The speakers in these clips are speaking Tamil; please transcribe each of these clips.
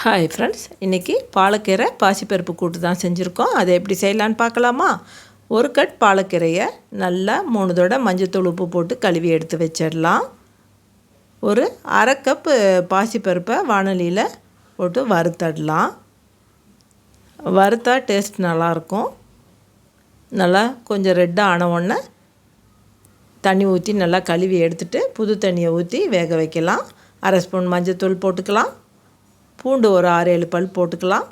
ஹாய் ஃப்ரெண்ட்ஸ் இன்றைக்கி பாலக்கீரை பாசிப்பருப்பு கூட்டு தான் செஞ்சுருக்கோம். அதை எப்படி செய்யலான்னு பார்க்கலாமா? ஒரு கட் பாலக்கீரையை நல்லா மூணு தடவை மஞ்சத்தூள் உப்பு போட்டு கழுவி எடுத்து வச்சிடலாம். ஒரு அரை கப்பு பாசிப்பருப்பை வானொலியில் போட்டு வறுத்தடலாம். வறுத்தா டேஸ்ட் நல்லாயிருக்கும். நல்லா கொஞ்சம் ரெட்டாக ஆன உடனே தண்ணி ஊற்றி நல்லா கழுவி எடுத்துகிட்டு புது தண்ணியை ஊற்றி வேக வைக்கலாம். அரை ஸ்பூன் மஞ்சத்தூள் போட்டுக்கலாம். பூண்டு ஒரு ஆறு ஏழு பல் போட்டுக்கலாம்.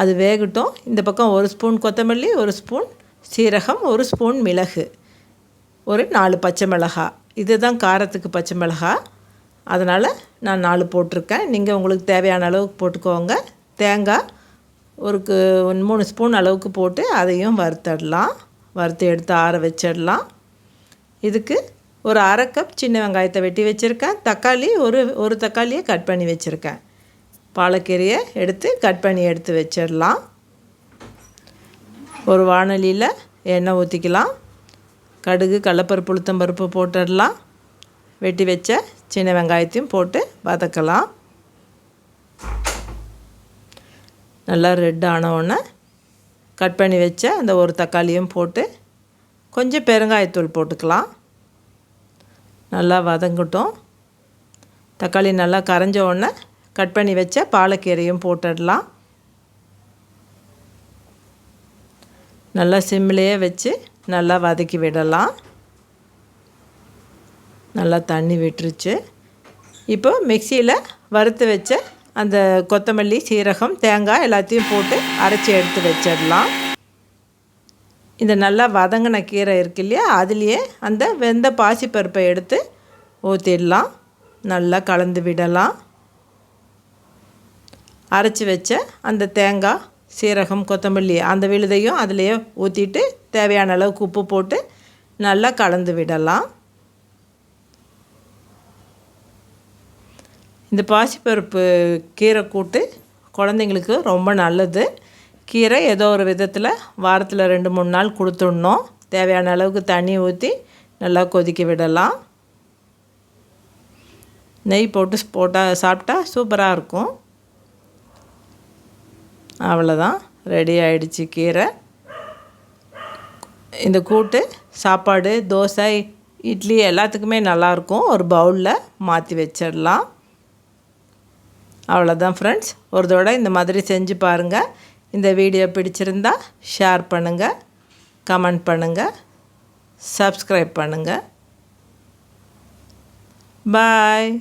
அது வேகட்டும். இந்த பக்கம் ஒரு ஸ்பூன் கொத்தமல்லி ஒரு ஸ்பூன் சீரகம் ஒரு ஸ்பூன் மிளகு. ஒரு நாலு பச்சை மிளகாய் இதுதான் காரத்துக்கு பச்சை மிளகாய் அதனால் நான் நாலு போட்டிருக்கேன். நீங்கள் உங்களுக்கு தேவையான அளவுக்கு போட்டுக்கோங்க. தேங்காய் ஒரு மூணு ஸ்பூன் அளவுக்கு போட்டு அதையும் வறுத்தடலாம். வறுத்து எடுத்து ஆற வச்சிடலாம். இதுக்கு ஒரு அரை கப் சின்ன வெங்காயத்தை வெட்டி வச்சுருக்கேன். தக்காளி ஒரு ஒரு தக்காளியை கட் பண்ணி வச்சுருக்கேன். பாலக்கீரையை எடுத்து கட் பண்ணி எடுத்து வச்சிடலாம். ஒரு வானொலியில் எண்ணெய் ஊற்றிக்கலாம் கடுகு கடலப்பருப்பு உளுத்தம்பருப்பு போட்டுடலாம். வெட்டி வச்ச சின்ன வெங்காயத்தையும் போட்டு வதக்கலாம். நல்லா ரெட் ஆனவுடனே கட் பண்ணி வச்ச அந்த ஒரு தக்காளியும் போட்டு கொஞ்சம் பெருங்காயத்தூள் போட்டுக்கலாம். நல்லா வதங்கட்டும். தக்காளி நல்லா கரைஞ்ச உடனே கட் பண்ணி வச்ச பாலக்கீரையும் போட்டுடலாம். நல்லா சிம்லேயே வச்சு நல்லா வதக்கி விடலாம். நல்லா தண்ணி விட்டுருச்சு. இப்போ மிக்சியில் வறுத்து வச்ச அந்த கொத்தமல்லி சீரகம் தேங்காய் எல்லாத்தையும் போட்டு அரைச்சி எடுத்து வச்சிடலாம். இந்த நல்லா வதங்கின கீரை இருக்கு இல்லையா அதுலேயே அந்த வெந்த பாசிப்பருப்பை எடுத்து ஊற்றிடலாம் நல்லா கலந்து விடலாம். அரைச்சி வச்ச அந்த தேங்காய் சீரகம் கொத்தமல்லி அந்த விழுதையும் அதிலையே ஊற்றிட்டு தேவையான அளவுக்கு உப்பு போட்டு நல்லா கலந்து விடலாம். இந்த பாசிப்பருப்பு கீரை கூட்டு குழந்தைங்களுக்கு ரொம்ப நல்லது. கீரை ஏதோ ஒரு விதத்தில் வாரத்தில் ரெண்டு மூணு நாள் கொடுத்துடணும். தேவையான அளவுக்கு தண்ணி ஊற்றி நல்லா கொதிக்க விடலாம். நெய் போட்டு போட்டால் சாப்பிட்டா சூப்பராக இருக்கும். அவ்வளோதான் ரெடி ஆகிடுச்சு கீரை. இந்த கூட்டு சாப்பாடு தோசை இட்லி எல்லாத்துக்குமே நல்லாயிருக்கும். ஒரு பவுலில் மாற்றி வச்சிடலாம். அவ்வளோதான் ஃப்ரெண்ட்ஸ் ஒரு தடவை இந்த மாதிரி செஞ்சு பாருங்கள் இந்த வீடியோ பிடிச்சிருந்தா ஷேர் பண்ணுங்கள் கமெண்ட் பண்ணுங்கள் சப்ஸ்கிரைப் பண்ணுங்கள் பாய்